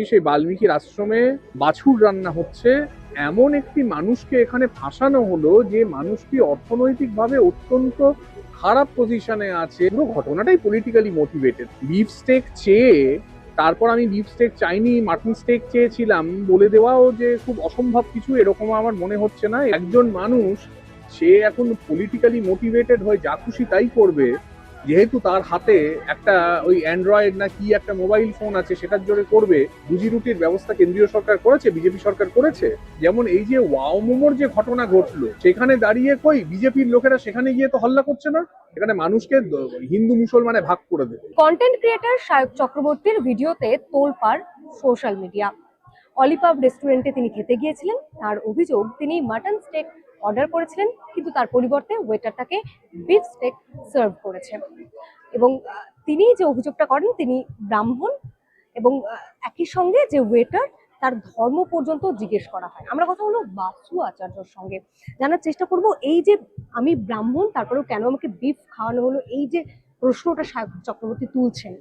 কি সেই বাল্মীকির আশ্রমে বাছুর রান্না হচ্ছে? এমন একটি মানুষকে এখানে ফাঁসানো হলো যে মানুষটি অর্থনৈতিকভাবে অত্যন্ত খারাপ পজিশনে আছে। পুরো ঘটনাটাই পলিটিক্যালি মোটিভেটেড বিফ স্টেক চেয়ে, তারপর আমি বিফ স্টেক চাইনি মাটন স্টেক চেয়েছিলাম, বলে দেওয়াও যে খুব অসম্ভব কিছু, এরকম আমার মনে হচ্ছে না। একজন মানুষ, সে এখন পলিটিক্যালি মোটিভেটেড হয়ে যা খুশি তাই করবে। যেহেতু তার হাতে একটা ওই অ্যান্ড্রয়েড না কি একটা মোবাইল ফোন আছে, সেটার জোরে করবে রুজি রুটির ব্যবস্থা কেন্দ্রীয় সরকার করেছে, বিজেপি সরকার করেছে? যেমন এই যে ওয়াও মোমোর যে ঘটনা ঘটলো, সেখানে দাঁড়িয়ে কই বিজেপির লোকেরা সেখানে গিয়ে তো হল্লা করছে না? এখানে মানুষকে হিন্দু মুসলমানে ভাগ করে দেবে। কন্টেন্ট ক্রিয়েটার সায়ক চক্রবর্তীর ভিডিওতে তোলপাড় সোশ্যাল মিডিয়া অলিপাব রেস্টুরেন্টে তিনি খেতে গিয়েছিলেন, তার অভিযোগ, তিনি মাটন স্টেক অর্ডার করেছিলেন, কিন্তু তার পরিবর্তে ওয়েটারটাকে বিফ স্টেক সার্ভ করেছে। এবং তিনি যে অভিযোগটা করেন, তিনি ব্রাহ্মণ এবং একই সঙ্গে যে ওয়েটার, তার ধর্ম পর্যন্ত জিজ্ঞেস করা হয়। আমরা কথা হলো বাসু আচার্যর সঙ্গে। জানার চেষ্টা করব, এই যে আমি ব্রাহ্মণ, তারপরেও কেন আমাকে বিফ খাওয়ানো হলো, এই যে প্রশ্নটা চক্রবর্তী তুলছেন।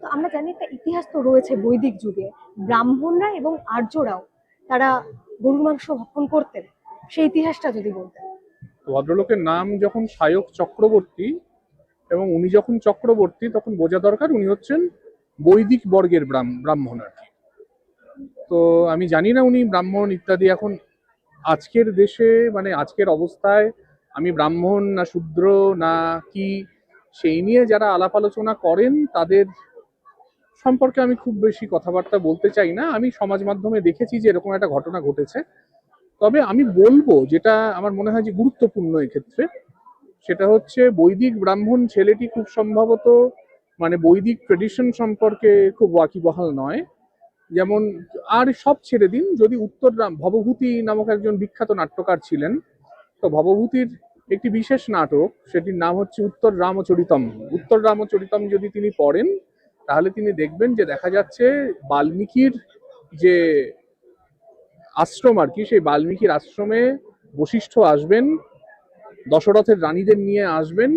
তো আমরা জানি একটা ইতিহাস তো রয়েছে বৈদিক যুগে। ব্রাহ্মণরা এবং আর্যরাও তারা গরুর মাংস ভক্ষণ করতেন। সেই ইতিহাসটা যদি বলতেন। ভদ্রলোকের নাম যখন সায়ক চক্রবর্তী এবং উনি যখন চক্রবর্তী, তখন বোঝা দরকার উনি হচ্ছেন বৈদিক বর্গের ব্রাহ্মণ আর কি। তো আমি জানি না উনি ব্রাহ্মণ ইত্যাদি এখন আজকের দেশে মানে আজকের অবস্থায় আমি ব্রাহ্মণ না শূদ্র না কি, সেই নিয়ে যারা আলাপ আলোচনা করেন, তাদের সম্পর্কে আমি খুব বেশি কথাবার্তা বলতে চাই না। আমি সমাজ মাধ্যমে দেখেছি যে এরকম একটা ঘটনা ঘটেছে। তবে আমি বলব যেটা আমার মনে হয় যে গুরুত্বপূর্ণ এক্ষেত্রে সেটা হচ্ছে বৈদিক ব্রাহ্মণ ছেলেটি খুব সম্ভবত মানে বৈদিক ট্রেডিশন সম্পর্কে খুব ওয়াকিবহাল নয়। যেমন আর সব ছেড়ে দিন, যদি উত্তর ভবভূতি নামক একজন বিখ্যাত নাট্যকার ছিলেন, তো ভবভূতির একটি বিশেষ নাটক, সেটির নাম হচ্ছে উত্তর রামচরিতম। উত্তর রামচরিতম যদি তিনি পড়েন, তাহলে তিনি দেখবেন যে দেখা যাচ্ছে বাল্মীকির যে আশ্রম আর কি, সেই বাল্মীকির আশ্রমে বশিষ্ঠ আসবেন, দশরথের রানীদের নিয়ে আসবেন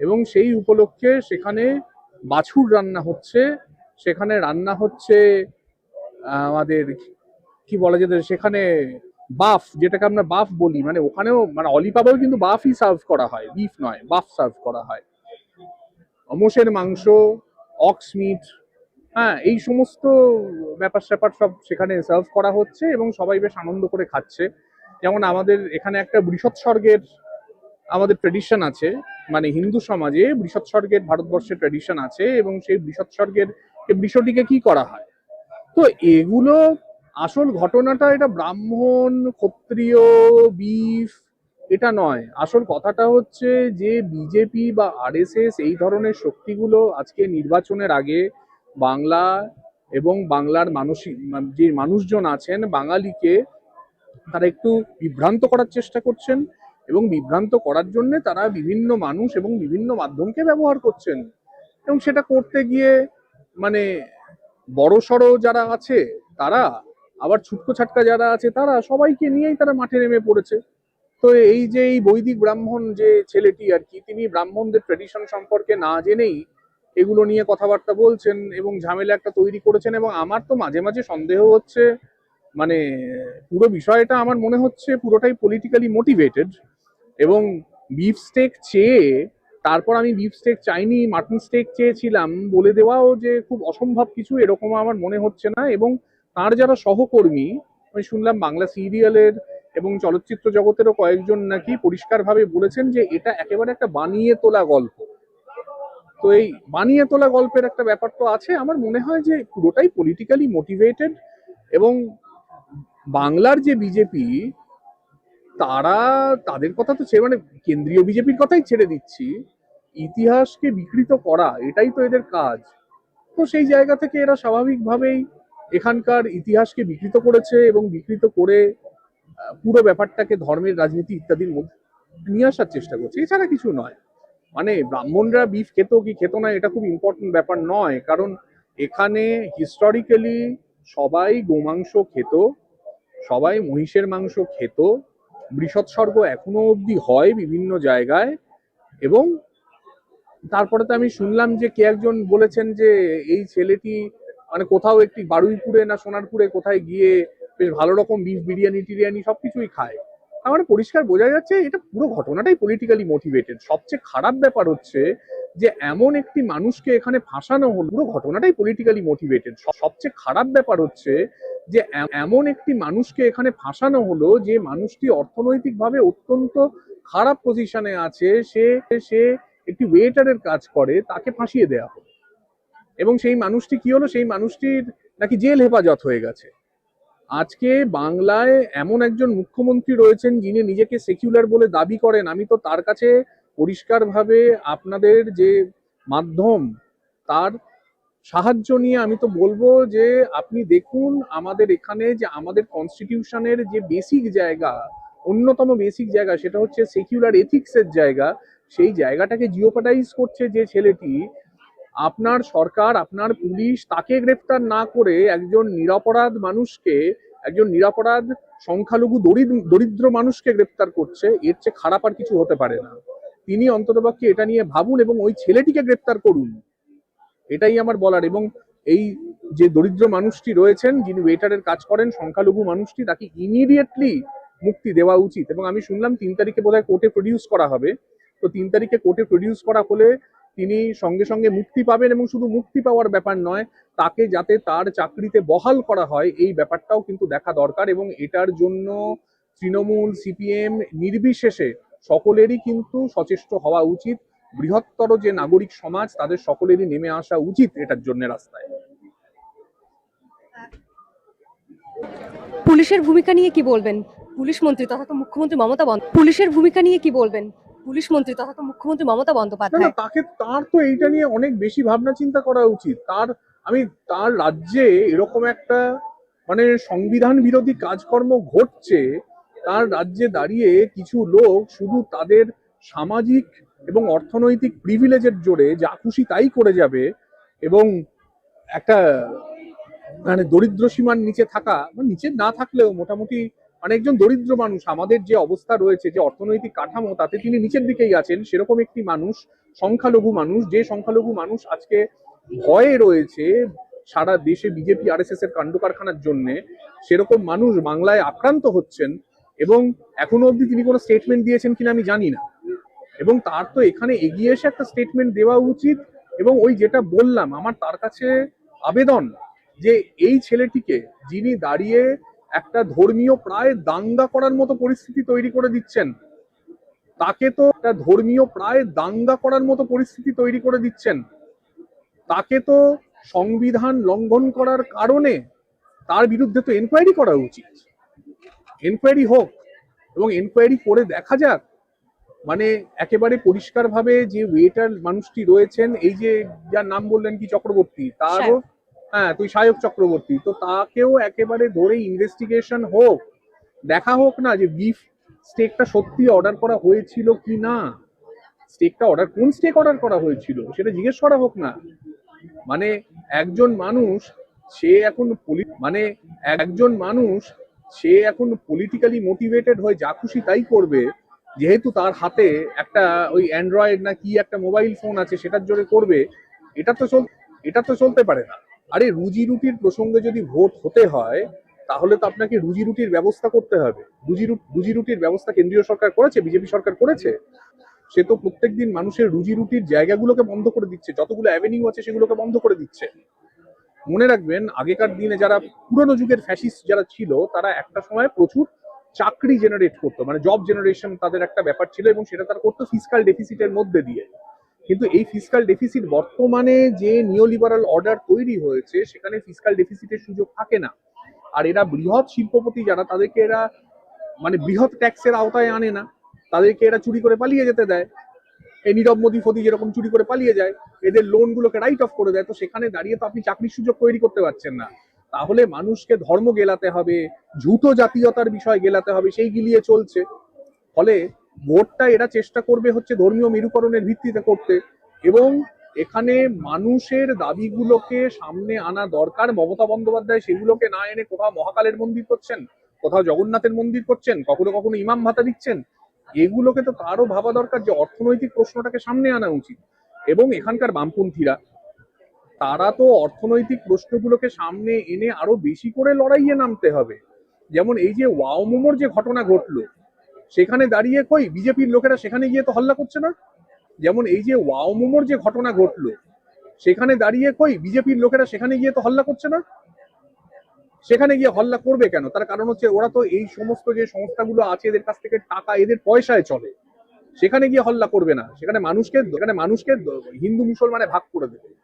এবং সেই উপলক্ষে সেখানে বাছুর রান্না হচ্ছে। সেখানে রান্না হচ্ছে আমাদের কি বলা যেতে সেখানে বাফ, যেটাকে আমরা বাফ বলি মানে ওখানেও মানে অলিপাবেও কিন্তু বাফই সার্ভ করা হয় বিফ নয়, বাফ সার্ভ করা হয়। মোষের মাংস অক্স মিট হ্যাঁ এই সমস্ত ব্যাপার স্যাপার সব সেখানে সার্ভ করা হচ্ছে এবং সবাই বেশ আনন্দ করে খাচ্ছে। যেমন আমাদের এখানে একটা বৃষৎসর্গের আমাদের ট্রেডিশন আছে মানে হিন্দু সমাজে বৃষৎসর্গের ভারতবর্ষের ট্রেডিশন আছে এবং সেই বৃষৎসর্গের এই বৃষটিকে কি করা হয়? তো এগুলো আসল ঘটনাটা এটা ব্রাহ্মণ, ক্ষত্রিয় বিফ এটা নয়। আসল কথাটা হচ্ছে যে বিজেপি বা আরএসএস এই ধরনের শক্তিগুলো আজকে নির্বাচনের আগে বাংলা এবং বাংলার মানসিক যে মানুষজন আছেন, বাঙালিকে তারা একটু বিভ্রান্ত করার চেষ্টা করছেন এবং বিভ্রান্ত করার জন্য তারা বিভিন্ন মানুষ এবং বিভিন্ন মাধ্যমকে ব্যবহার করছেন। এবং সেটা করতে গিয়ে মানে বড় সড়ো যারা আছে, তারা আবার ছুটকো ছাটকা যারা আছে, তারা সবাইকে নিয়েই তারা মাঠে নেমে পড়েছে। তো এই যে এই বৈদিক ব্রাহ্মণ যে ছেলেটি আর কি, তিনি ব্রাহ্মণদের ট্রেডিশন সম্পর্কে না জেনেই এগুলো নিয়ে কথাবার্তা বলছেন এবং ঝামেলা একটা তৈরি করেছেন এবং আমার তো মাঝে মাঝে সন্দেহ হচ্ছে মানে পুরো বিষয়টা আমার মনে হচ্ছে পুরোটাই পলিটিক্যালি মোটিভেটেড এবং বিফ স্টেক চেয়ে, তারপর আমি বিফ স্টেক চাইনি মাটন স্টেক চেয়েছিলাম বলে দেওয়াও যে খুব অসম্ভব কিছু এরকম আমার মনে হচ্ছে না এবং তার যারা সহকর্মী, আমি শুনলাম বাংলা সিরিয়ালের এবং চলচ্চিত্র জগতেরও কয়েকজন নাকি পরিষ্কারভাবে বলেছেন যে এটা একেবারে একটা বানিয়ে তোলা গল্প। তো এই বানিয়ে তোলা গল্পের একটা ব্যাপার তো আছে। আমার মনে হয় যে পুরোটাই পলিটিক্যালি মোটিভেটেড এবং বাংলার যে বিজেপি তারা, তাদের কথা তো ছেড়ে মানে কেন্দ্রীয় বিজেপির কথাই ছেড়ে দিচ্ছি। ইতিহাসকে বিকৃত করা, এটাই তো এদের কাজ। তো সেই জায়গা থেকে এরা স্বাভাবিকভাবেই এখানকার ইতিহাসকে বিকৃত করেছে এবং বিকৃত করে পুরো ব্যাপারটাকে ধর্মের, রাজনীতি ইত্যাদির মধ্যে নিয়ে আসার চেষ্টা করছে। এছাড়া কিছু নয়। মানে ব্রাহ্মণরা বিফ খেত কি খেত না, এটা খুব ইম্পর্টেন্ট ব্যাপার নয়। কারণ এখানে হিস্টোরিক্যালি সবাই গোমাংস খেত, সবাই মহিষের মাংস খেত। বৃষৎসর্গ এখনও অবধি হয় বিভিন্ন জায়গায় এবং তারপরে তো আমি শুনলাম যে কে একজন বলেছেন যে এই ছেলেটি মানে কোথাও একটি বারুইপুরে না সোনারপুরে কোথায় গিয়ে বেশ ভালো রকম বিফ বিরিয়ানি, টিরিয়ানি সবকিছুই খায়। তার মানে পরিষ্কার বোঝা যাচ্ছে এটা পুরো ঘটনাটাই পলিটিক্যালি মোটিভেটেড সবচেয়ে খারাপ ব্যাপার হচ্ছে যে এমন একটি মানুষকে এখানে ফাঁসানো হলো, পুরো ঘটনাটাই পলিটিক্যালি মোটিভেটেড সবচেয়ে খারাপ ব্যাপার হচ্ছে যে এমন একটি মানুষকে এখানে ফাঁসানো হলো যে মানুষটি অর্থনৈতিকভাবে অত্যন্ত খারাপ পজিশনে আছে, সে সে একটি ওয়েটারের কাজ করে, তাকে ফাঁসিয়ে দেওয়া হলো। এবং সেই মানুষটি কি হলো? সেই মানুষটির নাকি জেল হেফাজত হয়ে গেছে। আজকে বাংলায় এমন একজন মুখ্যমন্ত্রী রয়েছেন যিনি নিজেকে সেকুলার বলে দাবি করেন। আমি তো তার কাছে পরিষ্কারভাবে আপনাদের যে মাধ্যম, তার সাহায্য নিয়ে আমি তো বলব যে আপনি দেখুন আমাদের এখানে যে আমাদের কনস্টিটিউশনের যে বেসিক জায়গা, অন্যতম বেসিক জায়গা সেটা হচ্ছে সেকুলার এথিক্সের জায়গা। সেই জায়গাটাকে জিওপাটাইজ করছে যে ছেলেটি আপনার সরকার, আপনার পুলিশ তাকে গ্রেপ্তার না করে একজন নিরপরাধ মানুষকে, একজন নিরাপরাধ সংখ্যালঘু দরিদ্র মানুষকে গ্রেপ্তার করছে, এর চেয়ে খারাপ আর কিছু হতে পারে না। তিনি অন্ততপক্ষে এটা নিয়ে ভাবুন এবং ওই ছেলেটিকে গ্রেপ্তার করুন। এটাই আমার বলার এবং এই যে দরিদ্র মানুষটি রয়েছেন, যিনি ওয়েটারের কাজ করেন, সংখ্যালঘু মানুষটি, তাকে ইমিডিয়েটলি মুক্তি দেওয়া উচিত। এবং আমি শুনলাম তিন তারিখে বোধহয় কোর্টে প্রডিউস করা হবে। তো তিন তারিখে কোর্টে প্রডিউস করা হলে তিনি সঙ্গে সঙ্গে মুক্তি পাবেন এবং শুধু মুক্তি পাওয়ার ব্যাপার নয়, তাকে যাতে তার চাকরিতে বহাল করা হয়, এই ব্যাপারটাও কিন্তু দেখা দরকার এবং এটার জন্য তৃণমূল, সিপিএম নির্বিশেষে সকলেরই কিন্তু সচেষ্ট হওয়া উচিত। বৃহত্তর যে নাগরিক সমাজ, তাদের সকলেরই নেমে আসা উচিত এটার জন্য রাস্তায়। পুলিশের ভূমিকা নিয়ে কি বলবেন? পুলিশ মন্ত্রী তথা মুখ্যমন্ত্রী মমতা বন্দ পুলিশের ভূমিকা নিয়ে কি বলবেন? পুলিশ মন্ত্রী তথা মুখ্যমন্ত্রী মমতা বন্দ্যোপাধ্যায়। তাকে তার তো এইটা নিয়ে অনেক বেশি ভাবনা চিন্তা করা উচিত। তার আমি তার রাজ্যে এরকম একটা মানে সংবিধান বিরোধী কাজকর্ম ঘটছে তার রাজ্যে দাঁড়িয়ে কিছু লোক শুধু তাদের সামাজিক এবং অর্থনৈতিক প্রিভিলেজের জোরে যা খুশি তাই করে যাবে এবং একটা মানে দরিদ্র সীমার নিচে থাকা নিচে না থাকলেও মোটামুটি মানে একজন দরিদ্র মানুষ, আমাদের যে অবস্থা রয়েছে, যে অর্থনৈতিক কাঠামো, তাতে তিনি নিচের দিকেই আছেন, সেরকম একটি মানুষ, সংখ্যালঘু মানুষ, যে সংখ্যালঘু মানুষ আজকে ভয়ে রয়েছে সারা দেশে বিজেপি আর এর কাণ্ড কারখানার জন্য, সেরকম মানুষ বাংলায় আক্রান্ত হচ্ছেন এবং এখনও অবধি তিনি কোনো স্টেটমেন্ট দিয়েছেন কিনা আমি জানি না। এবং তার তো এখানে এগিয়ে এসে একটা স্টেটমেন্ট দেওয়া উচিত এবং ওই যেটা বললাম, আমার তার কাছে আবেদন যে এই ছেলেটিকে যিনি দাঁড়িয়ে একটা ধর্মীয় প্রায় দাঙ্গা করার মতো পরিস্থিতি তৈরি করে দিচ্ছেন। তাকে তো একটা ধর্মীয় প্রায় দাঙ্গা করার মতো পরিস্থিতি তৈরি করে দিচ্ছেন। তাকে তো সংবিধান লঙ্ঘন করার কারণে তার বিরুদ্ধে তো এনকোয়ারি করা উচিত। এনকোয়ারি হোক এবং এনকোয়ারি করে দেখা যাক। মানে একেবারে পরিষ্কারভাবে যে ওয়েটার মানুষটি রয়েছেন, এই যে যার নাম বললেন কি চক্রবর্তী, তারও হ্যাঁ তুই সায়ক চক্রবর্তী, তো তাকেও একেবারে ধরে ইনভেস্টিগেশন হোক। দেখা হোক না যে বিফ স্টেকটা সত্যি অর্ডার করা হয়েছিল কি না। স্টেকটা অর্ডার কোন স্টেক অর্ডার করা হয়েছিল সেটা জিজ্ঞেস করা হোক না। মানে একজন মানুষ, সে এখন মানে একজন মানুষ, সে এখন পলিটিক্যালি মোটিভেটেড হয়ে যা খুশি তাই করবে, যেহেতু তার হাতে একটা ওই অ্যান্ড্রয়েড না কি একটা মোবাইল ফোন আছে, সেটার জোরে করবে, এটা তো চল, এটা তো চলতে পারে না। আরে রুজি রুটির প্রসঙ্গে যদি ভোট হতে হয়, তাহলে তো আপনাকে রুজি রুটির ব্যবস্থা করতে হবে। রুজি রুজি রুটির ব্যবস্থা কেন্দ্রীয় সরকার করেছে, বিজেপি সরকার করেছে। সে তো প্রত্যেকদিন মানুষের রুজি রুটির জায়গাগুলোকে বন্ধ করে দিচ্ছে, যতগুলো অ্যাভিনিউ আছে সেগুলোকে বন্ধ করে দিচ্ছে। মনে রাখবেন, আগেকার দিনে যারা পুরনো যুগের ফ্যাসিস্ট যারা ছিল, তারা একটা সময় প্রচুর চাকরি জেনারেট করতো। মানে জব জেনারেশন তাদের একটা ব্যাপার ছিল এবং সেটা তারা করতো ফিসকাল ডেফিসিটের মধ্যে দিয়ে। কিন্তু এই ফিসকাল ডেফিসিট বর্তমানে যে নিওলিবারাল অর্ডার তৈরি হয়েছে, সেখানে ফিসকাল ডেফিসিটের সুযোগ থাকে না। আর এরা বৃহৎ শিল্পপতি যারা, তাদেরকে এরা মানে বৃহৎ ট্যাক্সের আওতায় আনে না। তাদেরকে এরা চুরি করে পালিয়ে যেতে দেয়। এই নীরব মোদী ফদি যেরকম চুরি করে পালিয়ে যায়, এদের লোন গুলোকে রাইট অফ করে দেয়। তো সেখানে দাঁড়িয়ে তো আপনি চাকরির সুযোগ তৈরি করতে পারছেন না। তাহলে মানুষকে ধর্ম গেলাতে হবে, ঝুটো জাতীয়তার বিষয় গেলাতে হবে, সেই গিলিয়ে চলছে। ফলে ভোটটা এরা চেষ্টা করবে হচ্ছে ধর্মীয় মেরুকরণের ভিত্তিতে করতে। এবং এখানে মানুষের দাবিগুলোকে সামনে আনা দরকার। মমতা বন্দ্যোপাধ্যায় সেগুলোকে না এনে কোথাও মহাকালের মন্দির করছেন, কোথাও জগন্নাথের মন্দির করছেন, কখনো কখনো ইমাম ভাতা দিচ্ছেন, এগুলোকে তো তারও ভাবা দরকার যে অর্থনৈতিক প্রশ্নটাকে সামনে আনা উচিত। এবং এখানকার বামপন্থীরা, তারা তো অর্থনৈতিক প্রশ্নগুলোকে সামনে এনে আরও বেশি করে লড়াইয়ে নামতে হবে। যেমন এই যে ওয়াও মোমোর যে ঘটনা ঘটলো সেখানে দাঁড়িয়ে কই? বিজেপির লোকেরা সেখানে গিয়ে তো হল্লা করছে না? যেমন এই যে ওয়াও মোমোর যে ঘটনা ঘটলো, সেখানে দাঁড়িয়ে কই? বিজেপির লোকেরা সেখানে গিয়ে তো হল্লা করছে না? সেখানে গিয়ে হল্লা করবে কেন? তার কারণ হচ্ছে ওরা তো এই সমস্ত যে সংস্থাগুলো আছে, এদের কাছ থেকে টাকা, এদের পয়সায় চলে। সেখানে গিয়ে হল্লা করবে না। সেখানে মানুষকে সেখানে মানুষকে হিন্দু, মুসলমানে ভাগ করে দেবে।